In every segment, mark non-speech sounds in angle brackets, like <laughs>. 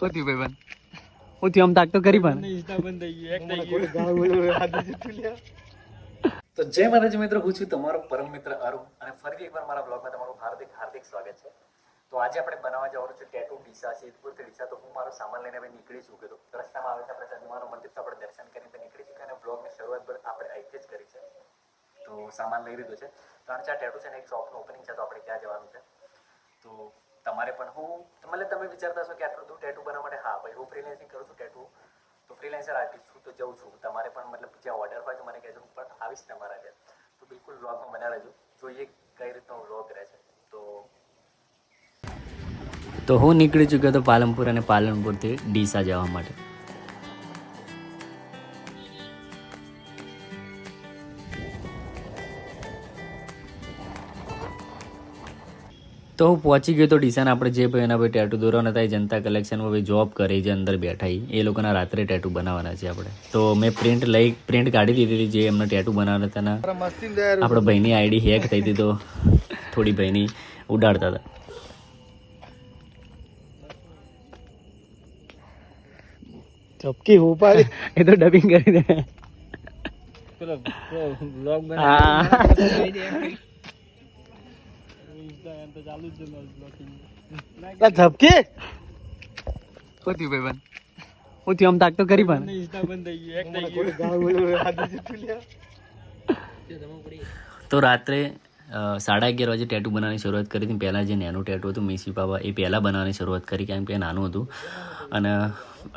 થયું ભાઈ બન થયું આમ તાક તો કરી પણ. તો જય માતાજી મિત્રો હું છું તમારો પરમ મિત્ર અરુણ. અને ફરી એકવાર મારા બ્લોગમાં તમારું હાર્દિક હાર્દિક સ્વાગત છે. તો આજે આપણે બનાવવા જવાનું છે ટેટુ ડીસા સિદ્ધપુરથી ડીસા. તો હું મારો સામાન લઈને હવે નીકળી ચૂક્યો હતો તો રસ્તામાં આવે છે આપણે શનિવારનું મંદિર તો આપણે દર્શન કરીને નીકળી ચૂક્યા અને બ્લોગની શરૂઆત પર આપણે અહીંથી જ કરી છે. તો સામાન લઈ લીધો છે. ત્રણ ચાર ટેટુ છે ને એક શોપનું ઓપનિંગ છે તો આપણે ત્યાં જવાનું છે. તો તમારે પણ હું, મતલબ તમે વિચારતા હશો કે આટલું બધું ટેટુ બનાવવા માટે, હા ભાઈ, હું ફ્રીલેન્સિંગ કરું છું ટેટુ તો ફ્રીલેન્સર આર્ટિસ્ટ છું તો જઉં છું. તમારે પણ મતલબ જે ઓર્ડર હોય તો મને કહેજો, હું પણ આવીશ તમારા ત્યાં તો બિલકુલ વ્લોગમાં બના રહેજો. જોઈએ કઈ રીતનો વ્લોગ રહે છે. તો તો હું નીકળી ચૂક્યો હતો પાલનપુર અને પાલનપુરથી ડીસા જવા માટે. તો હું પહોંચી ગયો તો ડીસાના આપણે જે ભાઈ એના ભાઈ ટેટુ દોરવાના હતા એ જનતા કલેક્શનમાં ભાઈ જોબ કરે છે અંદર બેઠા. એ લોકોના રાત્રે ટેટુ બનાવવાના છે આપણે. તો મેં પ્રિન્ટ લઈ પ્રિન્ટ કાઢી દીધી હતી જે એમને ટેટુ બનાવવાના હતા આપણા ભાઈની આઈડી હેક થઈ હતી તો થોડી ભાઈની ઉડાડતા હતા. ચપકી હું પાડી એ તો ડબિંગ કરી દે. પેલો બ્લોગ ઝપકી શું ભાઈ બન? હું આમ તાક તો કરી પણ. <laughs> તો રાત્રે સાડા અગિયાર વાગે ટેટુ બનાવવાની શરૂઆત કરી હતી. પહેલાં જે નાનું ટેટુ હતું મીસી પાવા એ પહેલાં બનાવવાની શરૂઆત કરી કેમ કે એ નાનું હતું. અને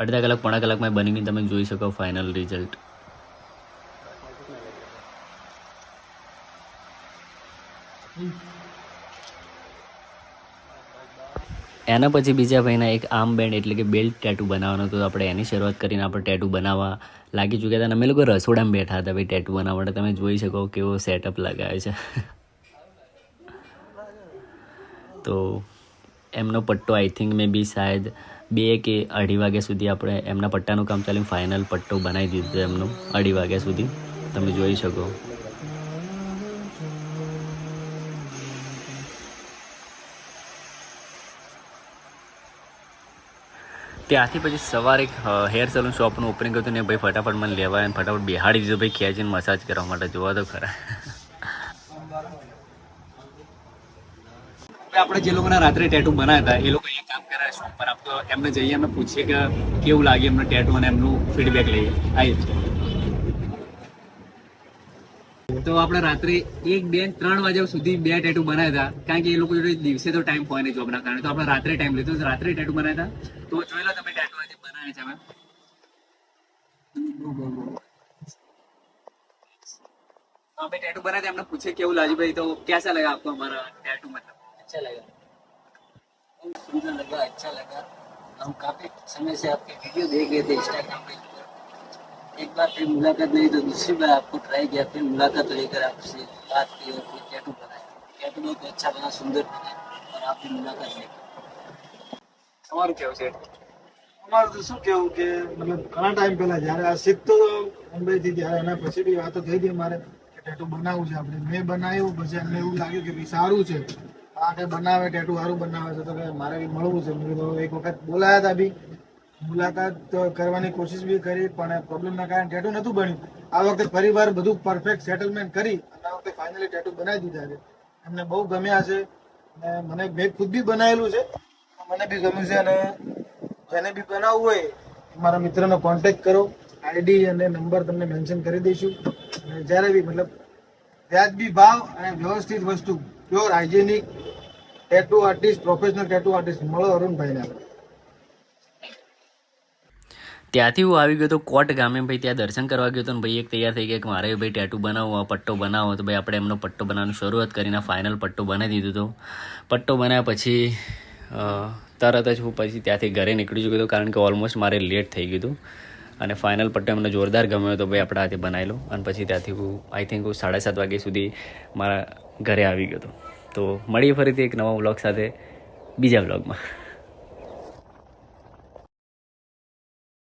અડધા કલાક પોણા કલાકમાં બની ગઈ તમે જોઈ શકો ફાઇનલ રિઝલ્ટ એના પછી બીજા ભાઈના એક આર્મ બેન્ડ એટલે કે બેલ્ટ ટેટુ બનાવવાનો હતો. આપણે એની શરૂઆત કરીને આપણે ટેટુ બનાવવા લાગી ચૂક્યા હતા અને અમે લોકો રસોડામાં બેઠા હતા ભાઈ ટેટુ બનાવવા માટે. તમે જોઈ શકો કેવો સેટઅપ લગાવે છે. તો એમનો પટ્ટો આઈ થિંક મે બી શાયદ બે કે અઢી વાગ્યા સુધી આપણે એમના પટ્ટાનું કામ ચાલ્યું ફાઇનલ પટ્ટો બનાવી દીધો એમનો અઢી વાગ્યા સુધી. તમે જોઈ શકો. ત્યાંથી પછી સવારે એક હેર સલૂન શોપનું ઓપનિંગ હતું ને ભાઈ ફટાફટ મને લેવા અને ફટાફટ બિહાડી દીધો. ભાઈ ખેંચીને મસાજ કરવા માટે જોવા તો ખરા. આપણે જે લોકોના રાત્રે ટેટુ બનાવ્યા હતા, એ લોકો એ કામ કરે શોપ પર આપણે એમને જઈએ અમે પૂછીએ કે કેવું લાગે એમનું ટેટુ અને એમનું ફીડબેક લઈએ. આવી તો આપણે રાત્રે એક બે ત્રણ વાગ્યા સુધી બે ટેટુ બનાવ્યા હતા કારણ કે એ લોકો જોડે દિવસે તો ટાઈમ હોય નહીં જોબના કારણે તો આપણે રાત્રે ટાઈમ લીધો તો રાત્રે ટેટુ બનાવ્યા હતા તો જોઈ લો તમે ટેટુ આજે બનાવ્યા છે અમે हाँ भाई टैटू बना थे हमने पूछे केवल लाजी भाई तो कैसा लगा आपको हमारा टैटू मतलब अच्छा लगा बहुत सुंदर लगा अच्छा लगा हम काफी समय से आपके वीडियो देख रहे थे इंस्टाग्राम पे एक बार फिर मुलाकात नहीं तो दूसरी बार आपको ट्राई किया फिर मुलाकात लेकर आपसे बात की और फिर टैटू बनाया टैटू बहुत अच्छा बना सुंदर बना और आपकी मुलाकात लेकर તમારું કેવું છે અમારું તો શું કેવું કે મતલબ ઘણા ટાઈમ પહેલા જ્યારે આ શીખતો હતો મુંબઈથી ત્યારે એના પછી બી વાતો થઈ હતી મારે કે ટેટુ બનાવવું છે આપણે મેં બનાવ્યું પછી એમને એવું લાગ્યું કે ભાઈ સારું છે આ કે બનાવે ટેટુ સારું બનાવે છે તો કે મારે બી મળવું છે મેં કીધું એક વખત બોલાયા હતા બી મુલાકાત કરવાની કોશિશ બી કરી, પણ પ્રોબ્લેમના કારણે ટેટુ નહોતું બન્યું. આ વખતે ફરીવાર બધું પરફેક્ટ સેટલમેન્ટ કરી અને આ વખતે ફાઇનલી ટેટુ બનાવી દીધા છે. એમને બહુ ગમ્યા છે અને મને મેં ખુદ બી બનાવેલું છે. મને બી ગમ્યું છે અને જેને બી બનાવવું હોય મારા મિત્રનો કોન્ટેક્ટ કરો આઈડી અને નંબર તમને મેન્શન કરી દઈશું. અને જ્યારે બી મતલબ વ્યાજબી ભાવ અને વ્યવસ્થિત વસ્તુ pure hygienic tattoo artist professional tattoo artist મળો અરુણભાઈને. ત્યાંથી હું આવી ગયો તો કોટ ગામે, ભાઈ ત્યાં દર્શન કરવા ગયો ને ભાઈ એક તૈયાર થઈ ગયા કે મારે ભાઈ ટેટુ બનાવવો પટ્ટો બનાવો. તો ભાઈ આપણે એમનો પટ્ટો બનાવવાની શરૂઆત કરીને ફાઇનલ પટ્ટો બનાવી દીધો હતો પટ્ટો બનાવ્યા પછી તરત જ હું પછી ત્યાંથી ઘરે નીકળી ચૂક્યો હતો કારણ કે ઓલમોસ્ટ મારે લેટ થઈ ગયું હતું. અને ફાઇનલ પટ્ટો એમને જોરદાર ગમ્યો હતો ભાઈ આપણા હાથે બનાવેલો અને પછી ત્યાંથી હું આઈ થિંક હું સાડા સાત વાગ્યા સુધી મારા ઘરે આવી ગયો હતો. તો મળીએ ફરીથી એક નવા વ્લોગ સાથે બીજા વ્લોગમાં